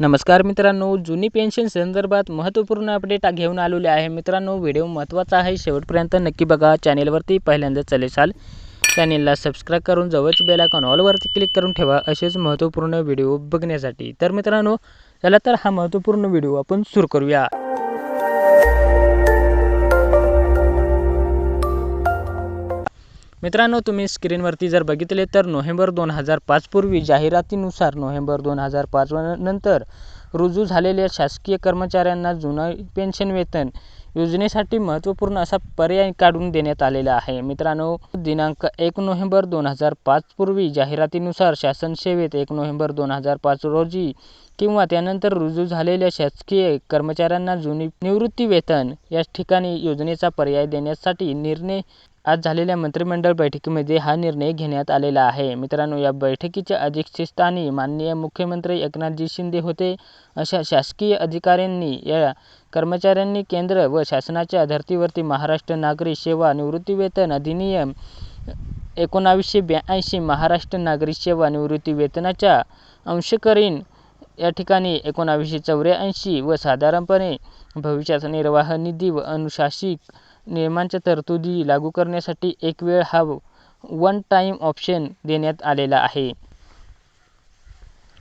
नमस्कार मित्रांनो जुनी पेन्शन संदर्भात महत्त्वपूर्ण अपडेट घेऊन आलेले आहे. मित्रांनो व्हिडिओ महत्त्वाचा आहे. शेवटपर्यंत नक्की बघा. चॅनेलवरती पहिल्यांदा चलेसाल चॅनेलला सबस्क्राईब करून जवळच बेलायकॉन ऑलवरती क्लिक करून ठेवा. असेच महत्त्वपूर्ण व्हिडिओ बघण्यासाठी. तर मित्रांनो चला तर हा महत्त्वपूर्ण व्हिडिओ आपण सुरू करूया. मित्रांनो तुम्ही स्क्रीनवरती जर बघितले तर नोव्हेंबर दोन हजार पाचपूर्वी जाहिरातीनुसार नोव्हेंबर दोन हजार पाच नंतर रुजू झालेल्या शासकीय कर्मचाऱ्यांना जुना पेन्शन वेतन योजनेसाठी महत्त्वपूर्ण असा पर्याय काढून देण्यात आलेला आहे. मित्रांनो दिनांक एक नोव्हेंबर दोन हजार पाचपूर्वी जाहिरातीनुसार शासन सेवेत एक नोव्हेंबर दोन हजार पाच रोजी किंवा त्यानंतर रुजू झालेल्या शासकीय कर्मचाऱ्यांना जुनी निवृत्ती वेतन या ठिकाणी योजनेचा पर्याय देण्यासाठी निर्णय आज झालेल्या मंत्रिमंडळ बैठकीमध्ये हा निर्णय घेण्यात आलेला आहे. मित्रांनो या बैठकीच्या अध्यक्षस्थानी माननीय मुख्यमंत्री एकनाथजी शिंदे होते. अशा शासकीय अधिकाऱ्यांनी या कर्मचाऱ्यांनी केंद्र व शासनाच्या धर्तीवरती महाराष्ट्र नागरी सेवा निवृत्तीवेतन अधिनियम एकोणावीसशे ब्याऐंशी महाराष्ट्र नागरी सेवा निवृत्ती वेतनाच्या अंशकरीन या ठिकाणी एकोणावीसशे चौऱ्याऐंशी व साधारणपणे भविष्याचा निर्वाह निधी व अनुशासिक नियमांच्या तरतुदी लागू करण्यासाठी एक वेळ हा वन टाईम ऑप्शन देण्यात आलेला आहे.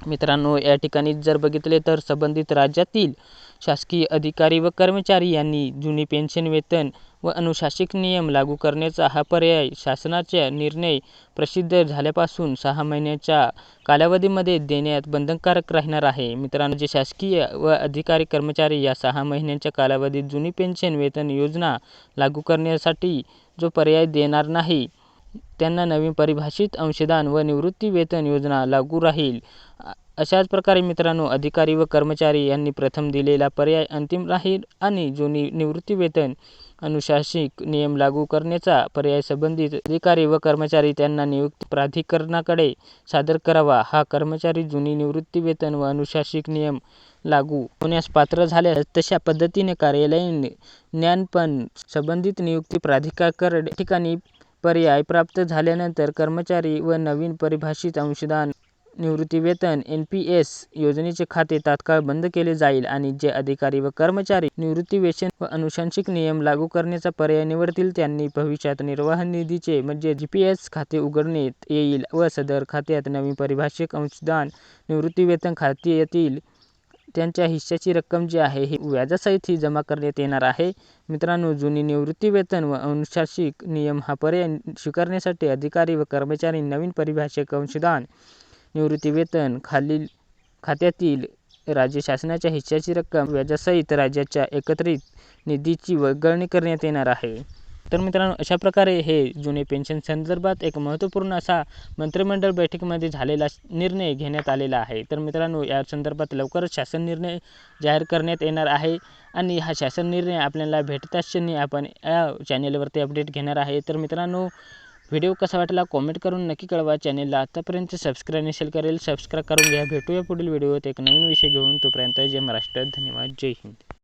मित्रांनो या ठिकाणी जर बघितले तर संबंधित राज्यातील शासकीय अधिकारी व कर्मचारी यांनी जुनी पेन्शन वेतन व अनुशासिक नियम लागू करण्याचा हा पर्याय शासनाच्या निर्णय प्रसिद्ध झाल्यापासून सहा महिन्याच्या कालावधीमध्ये देण्यात बंधनकारक राहणार आहे. मित्रांनो जे शासकीय व अधिकारी कर्मचारी या सहा महिन्यांच्या कालावधीत जुनी पेन्शन वेतन योजना लागू करण्यासाठी जो पर्याय देणार नाही त्यांना नवीन परिभाषित अंशदान व निवृत्ती वेतन योजना लागू राहील. अशाच प्रकारे मित्रांनो अधिकारी व कर्मचारी यांनी प्रथम दिलेला पर्याय अंतिम राहील आणि जुनी निवृत्तीवेतन अनुशासिक नियम लागू करण्याचा पर्याय संबंधित अधिकारी व कर्मचारी त्यांना नियुक्ती प्राधिकरणाकडे सादर करावा. हा कर्मचारी जुनी निवृत्तीवेतन व अनुशासिक नियम लागू होण्यास पात्र झाल्यास तशा पद्धतीने कार्यालयीन ज्ञानपण संबंधित नियुक्ती प्राधिकाकडे ठिकाणी पर्याय प्राप्त झाल्यानंतर कर्मचारी व नवीन परिभाषित अंशदान निवृत्तीवेतन एन पी एस योजनेचे खाते तात्काळ बंद केले जाईल आणि जे अधिकारी व कर्मचारी निवृत्तीवेतन व अनुशंसिक नियम लागू करण्याचा पर्याय निवडतील त्यांनी भविष्यात निर्वाह निधीचे म्हणजे जी पी एस खाते उघडण्यात येईल व सदर खात्यात नवीन परिभाषित अंशदान निवृत्तीवेतन खाते येतील. त्यांच्या हिश्श्याची रक्कम जी आहे ही व्याजासहित ही जमा करण्यात येणार आहे. मित्रांनो जुनी निवृत्तीवेतन व अनुशासिक नियम हा पर्याय स्वीकारण्यासाठी अधिकारी व कर्मचारी नवीन परिभाषिक अंशदान निवृत्ती वेतन खालील खात्यातील राज्य शासनाच्या हिश्श्याची रक्कम व्याजासहित राज्याच्या एकत्रित निधीची वर्गणी करण्यात येणार आहे. तर मित्रांनो अशा प्रकारे हे जुने पेन्शन संदर्भात एक महत्त्वपूर्ण असा मंत्रिमंडळ बैठकीमध्ये झालेला निर्णय घेण्यात आलेला आहे. तर मित्रांनो या संदर्भात लवकरच शासन निर्णय जाहीर करण्यात येणार आहे आणि हा शासन निर्णय आपल्याला भेटताच क्षणी आपण या चॅनेलवरती अपडेट घेणार आहे. तर मित्रांनो व्हिडिओ कसा वाटला कॉमेंट करून नक्की कळवा. चॅनेलला आतापर्यंत सबस्क्राईब नसेल करेल सबस्क्राईब करून घ्या. भेटूया पुढील व्हिडिओत एक नवीन विषय घेऊन. तोपर्यंत जय महाराष्ट्र. धन्यवाद. जय हिंद.